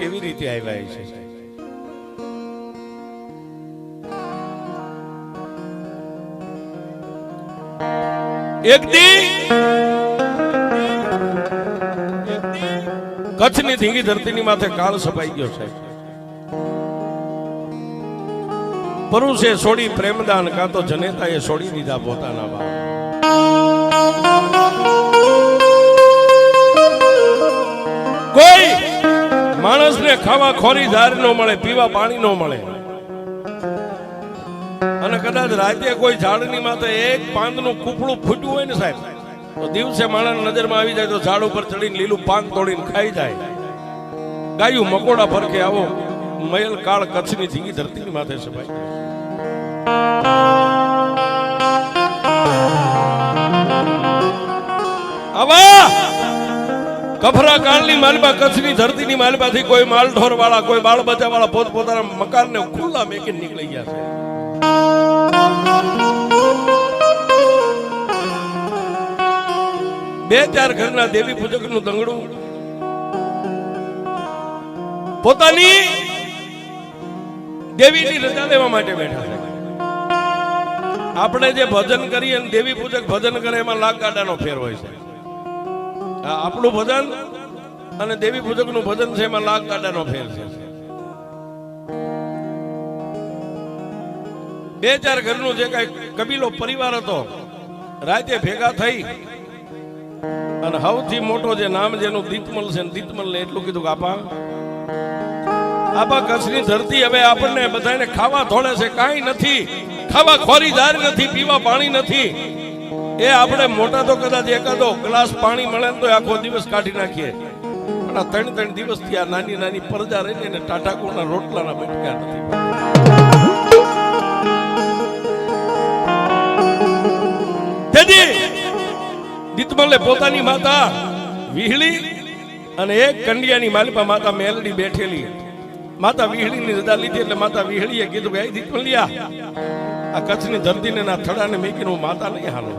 કેવી રીતે આવ્યા છે? એક દી કચ્છની ધીંગી ધરતીની માથે કાળ સપાઈ ગયો છે. પરુષે છોડી પ્રેમદાન કાં તો જનેતાએ છોડી દીધા પોતાના બાપ. માણસને ખાવા ખોરી ધાર ન મળે, પીવા પાણી ન મળે. અને કદાચ રાતે કોઈ ઝાડની માથે એક પાંદનું કૂપડું ફૂટ્યું હોય ને સાહેબ, તો દિવસે માણસ નજરમાં આવી જાય તો ઝાડ ઉપર ચડીને લીલું પાન તોડીને ખાઈ જાય. ગાયું મકોડા ફરકે આવો, મયલ કાળ કચ્છની ધીંગી ધરતીની માથે છે ભાઈ. કફરા કાળની માલબા, કચ્છની ધરતીની માલબાથી કોઈ માલઢોર વાળા કોઈ બાળ બચા વાળા પોત પોતાના મકાનને ખુલ્લા મેકી નીકળી ગયા છે. બે ચાર ઘરના દેવી પૂજકનું દંગડું. પોતાની દેવીની રજા લેવા માટે બેઠા છે. આપણે જે ભજન કરીએ દેવી પૂજક ભજન કરે એમાં લાખ ગાડાનો ફેર હોય છે. આપણું ભજન અને દેવી પૂજકનું ભજન છે, એમાં લાખ ગાડાનો ફેર છે. બે ચાર ઘરનું જે કઈ કબીલો પરિવાર હતો, રાતે ભેગા થઈ અને સૌથી મોટો જે નામ જેનું દીતમલ છે, ને દીતમલ ને એટલું કીધું કે આપા આપા કચ્છની ધરતી હવે આપણને બધાને ખાવા ધોળે છે, કાંઈ નથી, ખાવા ખોરી દાર નથી, પીવા પાણી નથી. એ આપણે મોટા તો કદાચ એકાદો ગ્લાસ પાણી મળે તો આખો દિવસ કાઢી નાખીએ. પણ આ ત્રણ ત્રણ દિવસથી આ નાની નાની પરજા રહીને એને ટાટાકુના રોટલાના બેઠકા નથી. દીતમલે પોતાની માતા વિહળી અને એક કંડિયાની માલિપા માતા મેલડી બેઠેલી. માતા વિહળીની રજા લીધી એટલે માતા વિહળીએ કીધું કે "એ દીતમલિયા આ કચ્છની ધરતીને ના થડાને મેકીને હું માતા નહીં હાલો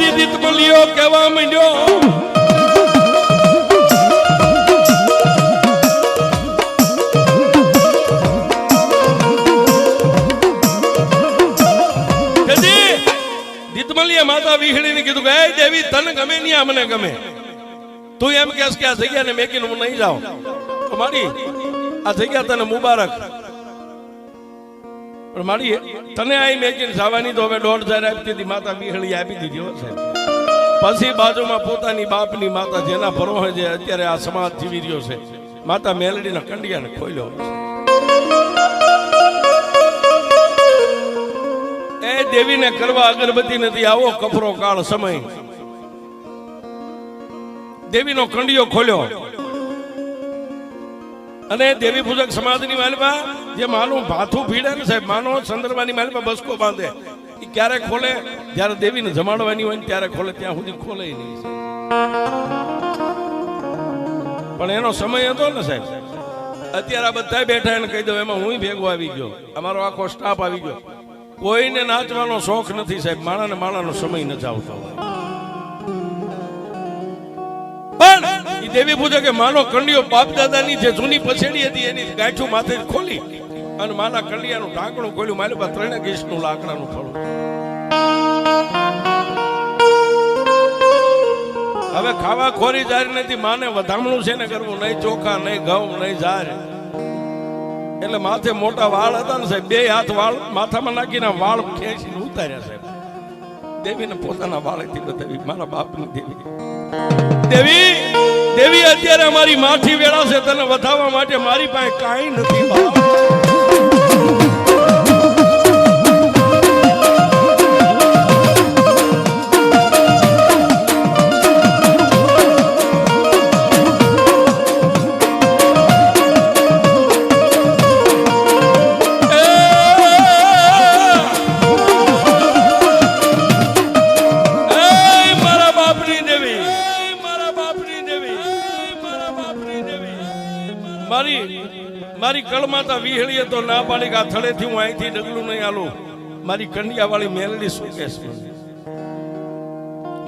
તેથી દીતમલિયો કહેવા માંડ્યો. માતા વિહળીને કીધું કે, "એ દેવી, તને ગમે નહીં આ મને ગમે. તું એમ કેસ કે આ જગ્યાને મેકીને હું નહીં જાઉં. મારી, આ જગ્યા તને મુબારક. પણ મારી તને આ મેકીને જવાની તો હવે દોઢ હજાર આપી દીધી, માતા વિહળી આપી દીધી હો સાહેબ. પછી બાજુમાં પોતાની બાપની માતા જેના ભરોહે જે અત્યારે આ સમાજ જીવી રહ્યો છે. માતા મેલડીના કંડિયાને ખોલ્યો એ દેવીને કરવા અગરબત્તી નથી, આવો કફરો કાળ સમય. દેવીનો કંડિયો ખોલ્યો. અને દેવી પૂજક સમાજની માલમાં જે માનું ભાથું ભીડે ને સાહેબ, માનો ચંદ્રમાની માલમાં બસકો બાંધે એ ક્યારે ખોલે? જ્યારે દેવીને જમાડવાની હોય ને ત્યારે ખોલે, ત્યાં સુધી ખોલે નહીં પણ એનો સમય હતો ને સાહેબ. અત્યારે આ બધા બેઠા એને કહી દો એમાં હું ભેગો આવી ગયો. અમારો આખો સ્ટાફ આવી ગયો. કોઈને નાચવાનો શોખ નથી સાહેબ. માણાને માણાનો સમય નથી આવતો. દેવી પૂજે કે માનો કંડિયો બાપ દાદાની જે જૂની પછેડી હતી એની ગાંઠું માથે ખોલી અને માના કંડિયાનું ઢાંકણું ખોલ્યું. મારી પાસે ત્રણે ગીસનું લાકડાનું ફળું હવે ખાવા ખોરી જાર નથી, માને વધામણું છે ને કરવું? નહીં ચોખા, નહીં ઘઉં, નહીં જાર. એટલે માથે મોટા વાળ હતા ને સાહેબ, બે હાથ વાળ, માથામાં નાખીને વાળ ખેંચીને ઉતાર્યા સાહેબ. દેવીને પોતાના વાળેથી બતાવી, મારા બાપની દેવી. દેવી દેવી અત્યારે અમારી માઠી વેળા છે તને વધાવવા માટે મારી પાસે કાંઈ નથી કળમાતા વિહળીએ તો ના પાડી આ થળેથી હું અહીંથી ડગલું નહીં આલું મારી કન્યા વાળી મેલડી શું કહેશે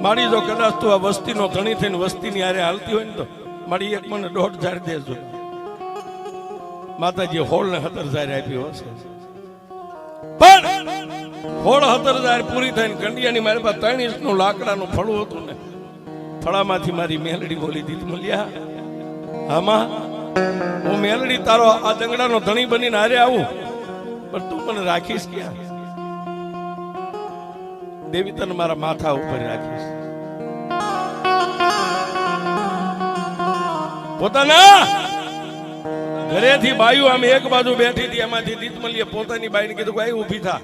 મારી જો કદાચ તું આ વસ્તીનો ધણી થઈને વસ્તીની આરે હાલતી હોય ને તો મારી એક મને દોઢ હજાર દેજો. માતાજી હોળ ને હતર હજાર આપ્યો હશે પણ હોળ હતર હજાર પૂરી થઈને કંડિયાની મારી પાસે ત્રણ ઇંચનું લાકડાનું ફળું હતું ને. ફળામાંથી મારી મેલડી બોલી દીધી મળ્યા આમાં હું મેલડી તારો આ દંગડાનો ધણી બનીને હારે આવું. પણ તું મને રાખીશ ક્યાં? દેવી તને મારા માથા ઉપર રાખીશ. પોતાના ઘરેથી બાયું આમ એક બાજુ બેઠી હતી, એમાંથી દીતમલીએ પોતાની બાઈને કીધું કે ઊભી થા.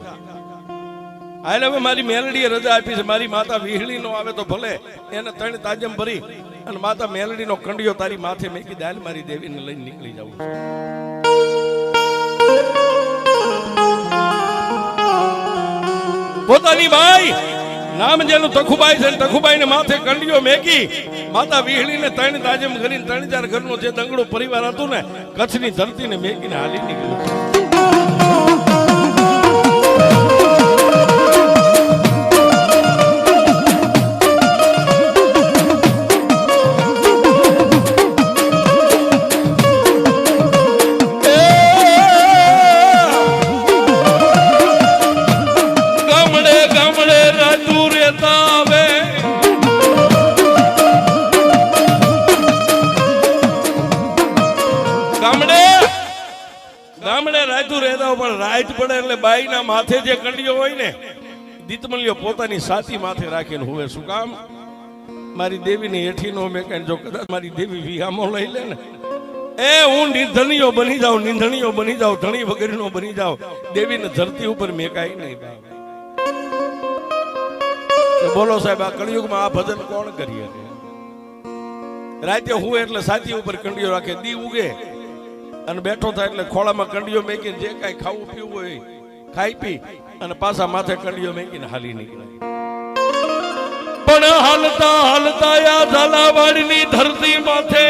હાલ હવે મારી મેલડીએ રજા આપી છે. મારી માતા વીહળી નો આવે તો ભલે. એને ત્રણ તાજમ ભરી અને માતા મેલડી નો કંડિયો તારી માથે મેકી દે. મારી દેવીને લઈને નીકળી જાઉં પોતાની ભાઈ નામ જેનું તખુબાઈ છે તખુબાઈ ને માથે કંડિયો મેકી માતા વિહળીને ત્રણ તાજમ કરીને ત્રણ ચાર ઘરનો જે દંગડો પરિવાર હતું ને, કચ્છની ધરતીને મેકીને હાલી નીકળ્યું માથે જે કંડિયો હોય ને દીતમલ્યો પોતાની સાથી માથે રાખીને હોવે શું કામ? મારી દેવીની હેઠીનો મેં કઈ જો કદાચ મારી દેવી વિહામો લઈ લે ને. એ હું નિધણીઓ બની જાઉં નિંધણીઓ બની જાઉં ધણી વગેરેનો બની જાઉં દેવીને ધરતી ઉપર મેકાય નહીં બોલો સાહેબ, આ કળિયુગમાં આ ભજન કોણ કરી શકે? રાતે હું એટલે સાચી ઉપર કંડિયો રાખે, દી ઉગે. અને બેઠો થાય એટલે ખોળામાં કંડિયો મેકીને જે કાંઈ ખાવું પીવું હોય ખાઈ પી અને પાછા માથે કંડિયો મેકીને હાલી નીકળ્યા પણ હાલતા હાલતા આ ઝાલાવાડની ધરતી માથે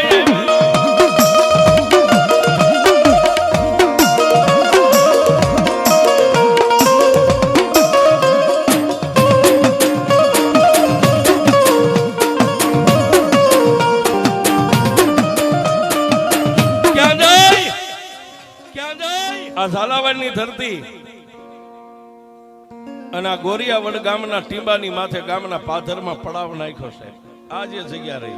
આ ઝાલાવાડની ધરતી અને આ ગોરિયાવડ ગામના ટીંબાની માથે ગામના પાથરમાં પડાવ નાખ્યો છે. આ જગ્યા રહી.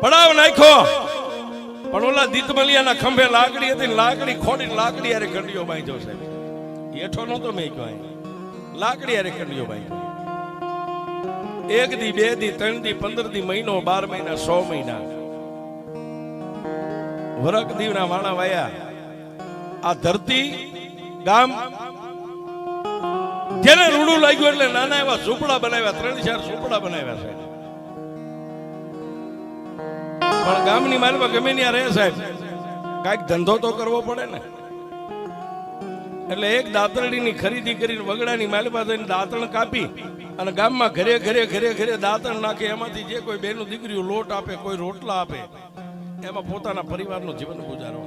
પડાવ નાખ્યો. પણ ઓલા દીતમલિયાના ખંભે લાકડી હતી લાકડી ખોડીને લાકડી અરે કંડિયો બાંધ્યો છે. હેઠો નતો મેં કહ્યું લાકડી અરે કંડિયો બાંધ્યો. એક દી, બે દી, ત્રણ દી, પંદર દી, મહિનો, બાર મહિના, સો મહિના. વરક દીવના વાણા વાયા. આ ધરતી ગામ. જેને રૂડું લાગ્યું એટલે નાના એવા ઝૂંપડા બનાવ્યા, ત્રણ ચાર ઝૂંપડા બનાવ્યા છે પણ ગામની માલમાં ગમે ત્યાં રહે સાહેબ. કાંઈક ધંધો તો કરવો પડે ને. એટલે એક દાતરડીની ખરીદી કરીને વગડાની માલમાં જઈને દાંતણ કાપી અને ગામમાં ઘરે ઘરે ઘરે ઘરે દાંતણ નાખે. એમાંથી જે કોઈ બેનું દીકરીઓ લોટ આપે, કોઈ રોટલા આપે, એમાં પોતાના પરિવારનું જીવન ગુજારો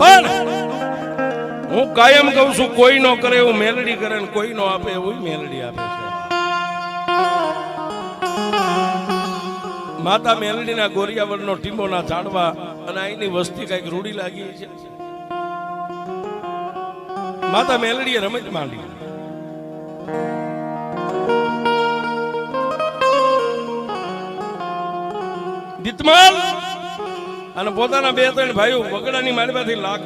પણ હું કાયમ કહું છું, કોઈ નો કરે એવું મેલડી કરે ને કોઈ નો આપે એવું મેલડી આપે છે. માતા મેલડીના ગોરિયાવરનો ટીંબોના ઝાડવા અને અહીંની વસ્તી કંઈક રૂડી લાગી છે. માતા મેલડીએ રમત માંડી. દીતમાલ! અને પોતાના બે ત્રણ ભાઈઓ વગડાની પાસે લાખ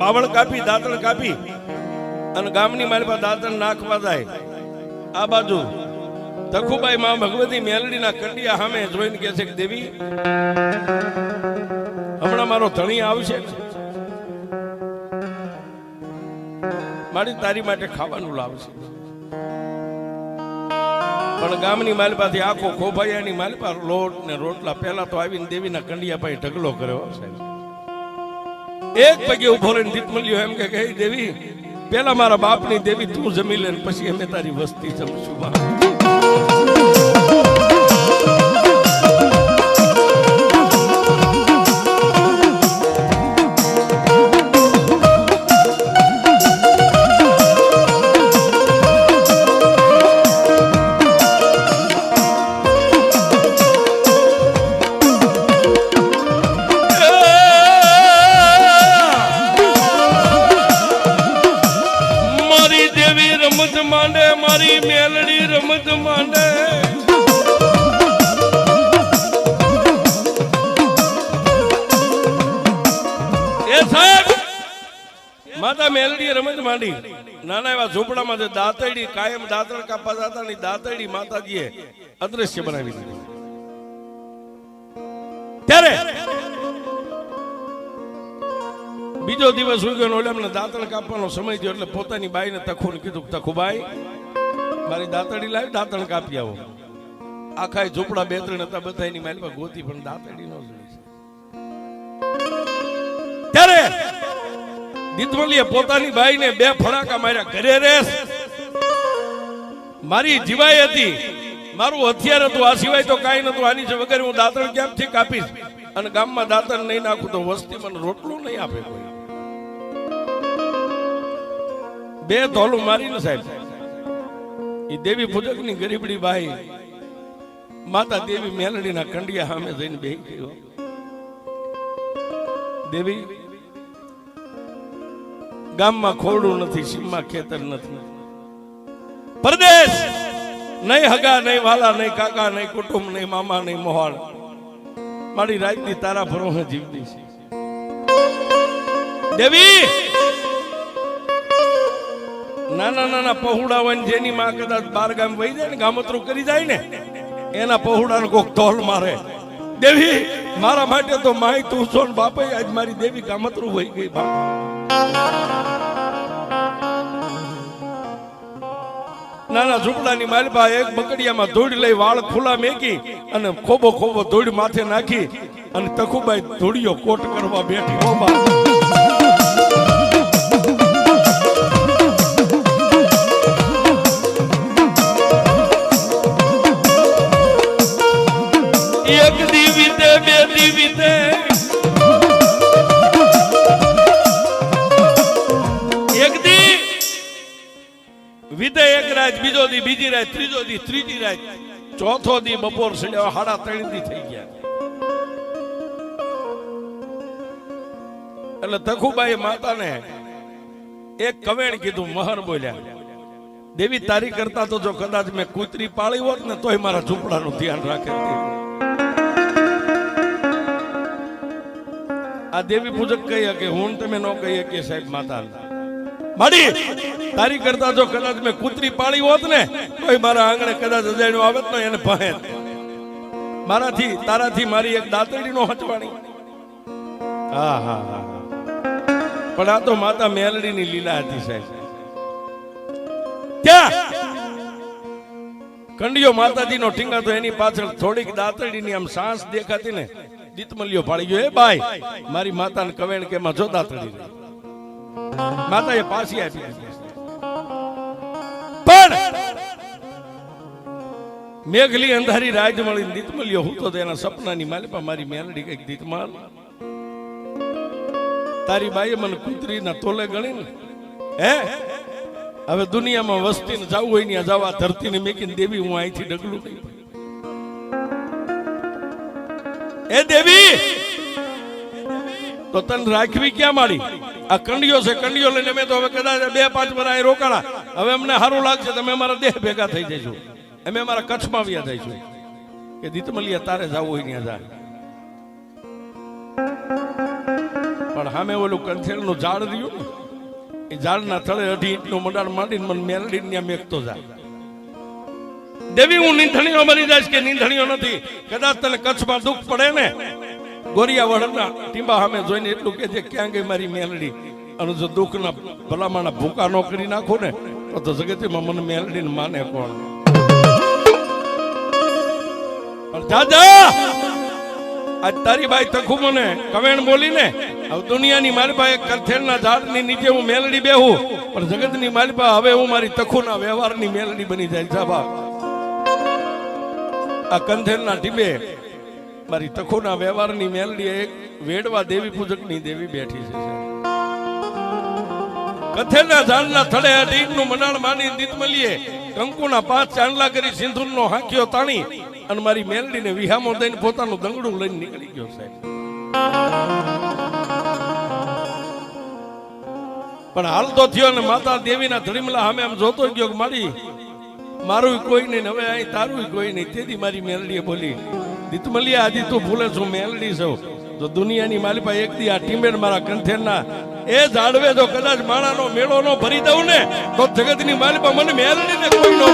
બાવળ કાપી, દાંતણ કાપી અને ગામની માલપા દાંતણ નાખવા જાય. આ બાજુ તખુબાઈ માં ભગવતી મેલડીના કંડિયા સામે જોઈને કહે છે કે, દેવી, હમણાં મારો ધણી આવશે. મારી તારી માટે ખાવાનું લાવશે. પણ ગામની માલપાથી આખો ખોભાયાની માલપા લોટ ને રોટલા. પહેલા તો આવીને દેવીના કંડિયા પાસે ઢગલો કર્યો સાહેબ. એક પગે ઊભો રહીને દીપમલ્યો એમ કે કહે દેવી પેલા મારા બાપની દેવી તું જમી લે પછી અમે તારી વસ્તી જમશું બા માતા મેલડી રમત માંડી. નાના એવા ઝૂંપડામાં જે દાંતડી કાયમ દાંતણ કાપા જતા ની દાતરડી માતાજીએ અદ્રશ્ય બનાવી દીધી. ત્યારે બીજો દિવસ ઉગ્યો ને ઓલા દાંતણ કાપવાનો સમય થયો એટલે પોતાની બાઈને તખુને કીધું તખુબાઈ મારી દાંતડી લાવી, દાંતણ કાપી આવો. આખા ઝૂંપડા બે ત્રણ હતા બધા એની માલમાં ગોતી, પણ દાંતડી નો ત્યારે દીતવલીએ પોતાની બાઈને બે ફડાકા માર્યા. ઘરે રેસ. મારી જીવાય હતી. મારું હથિયાર હતું. આ સિવાય તો કાંઈ નતું આની છે વગર હું દાંતણ ક્યાંથી કાપીશ? અને ગામમાં દાંતણ નહીં નાખું તો વસ્તી મને રોટલું નહીં આપે કોઈ. બે ધોલું મારીને સાહેબ. એ દેવી પૂજકની ગરીબડી બાઈ. માતા દેવી મેલડીના કંડિયા સામે જઈને બે ગયો દેવી ગામમાં ખોરડું નથી, સીમમાં ખેતર નથી. પરદેશ, નહીં હગા, નહીં વાલા, નહીં કાકા, નહીં કુટુંબ, નહીં મામા, નહીં મોહાળ મારી રાજની તારા ભરો જીવતી છે. દેવી! નાના નાના પહોળા હોય જેની માં કદાચ બાર ગામ વહી જાય ને, ગામતરું કરી જાય ને, એના પહોળાને કોક તોલ મારે. દેવી, મારા માટે તો માય તું છો બાપા, આજ મારી દેવી ગામતરું વહી ગઈ બાપ. નાના ઝૂંપડાની માલપા એક બકડિયામાં ધૂળ લઈ વાળ ખુલ્લા મેકી અને ખોબો ખોબો ધૂળ માથે નાખી અને તખુબાઈ ધૂળિયો કોટ કરવા બેઠી. વિદે એક રાત, બીજો દી, બીજી રાત, ત્રીજો દી, ત્રીજી રાત, ચોથો દી બપોર સડ્યા સાડા ત્રણ દી થઈ ગયા. એટલે તખુબાઈ માતાને એક કવેણ કીધું મહર બોલ્યા, દેવી, તારી કરતા તો જો કદાચ મેં કૂતરી પાળી હોત ને, તોય મારા ઝૂંપડાનું ધ્યાન રાખે. આ દેવી પૂજક કહી કે, હું તમે ન કહીએ કે સાહેબ માતા માડી, તારી કરતા જો કદાચ મેં કૂતરી પાળી હોત ને, તોય મારા આંગણે કદાચ અજાણ્યું આવત ને એને પહે મારાથી, તારાથી મારી એક દાંતડી નો હચવાણી. હા હા હા પણ આ તો માતા મેલડી ની લીલા હતી સાહેબ. ક્યાં? કંડિયો માતાજીનો ટીંગા તો એની પાછળ થોડીક દાંતડીની આમ સાંસ દેખાતી ને દીતમલિયો પાડી ગયો. એ ભાઈ મારી માતાને કવેણ કે એમાં જો દાંતડી માતાએ પાછી આપી. પણ મેઘલી અંધારી રાજ મળી દીતમલ્યો હું તો તેના સપનાની માલિપા મારી મેલડી કંઈક દીતમાલ તારી બાઈએ મને કૂતરીના તોલે ગણી ને હે? હવે દુનિયામાં વસ્તીને જવું હોય ને જવા ધરતીને મેકીને દેવી હું અહીંથી ડગલું નહીં એ દેવી, તો તને રાખવી ક્યાં માડી આ કંડિયો છે કંડિયો લઈને અમે તો હવે કદાચ બે, પાંચ વર્ષ અહીં રોકાણા. હવે અમને સારું લાગશે, તમે અમારા દેહ ભેગા થઈ જઈશું અમે અમારા કચ્છમાં આવ્યા થઈશું. કે દીતમલિયા તારે જવું હોય ત્યાં જાય પણ સામે ઓલું કંથેલનું ઝાડ રહ્યું ને, એ ઝાડના થળે અઢી ઇંચનું મંડાણ માંડીને મને મેલડીને ત્યાં મેકતો જાય દેવી, હું નીંધણીઓ બની જાય કે નીંધણીઓ નથી? કદાચ તને કચ્છમાં દુઃખ પડે ને ગોરિયા વડના ટીંબા સામે જોઈને એટલું કે છે, ક્યાં ગઈ મારી મેલડી? અને જો દુઃખના ભલામાના ભૂકા નો કરી નાખો ને, તો જગતમાં મને મેલડીને માને કોણ? દાદા આજ તારી બાઈ તખુ મને કવેણ બોલીને, હવે દુનિયાની મારી પાસે કરથેલના ઝાડની નીચે હું મેલડી બેહું, પણ જગતની મારી પાસે હવે હું મારી તખુના વ્યવહારની મેલડી બની જાય. સાબા આ કંથેલના ટીબે મારી તખુના વ્યવહારની મેલડી એક વેડવા દેવી પૂજકની દેવી બેઠી છે કથેરના ઝાડના થડે અઢીનું મનાણ માની દીતમલીએ કંકુના પાંચ ચાંદલા કરી સિંધુરનો હાંક્યો તાણી અને મારી મેલડીને વિહામો દઈને પોતાનું દંગડું લઈને નીકળી ગયો, સાહેબ. પણ હાલ તો થયો ને માતા દેવીના ધડીમલા સામે આમ જોતો ગયો મારી, મારું કોઈ નહીં હવે અહીં તારું કોઈ નહીં. તેથી મારી મેલડીએ બોલી દીતમલિયા આજી તું ભૂલે છું, મેલડી છું. તો દુનિયાની માલિપા એક દી આ ટીમેર મારા કંઠેરના, એ જાળવે જો કદાચ માણાનો મેળો નો ભરી દઉં ને, તો જગતની માલિપા મને મેલડીને કોઈ નો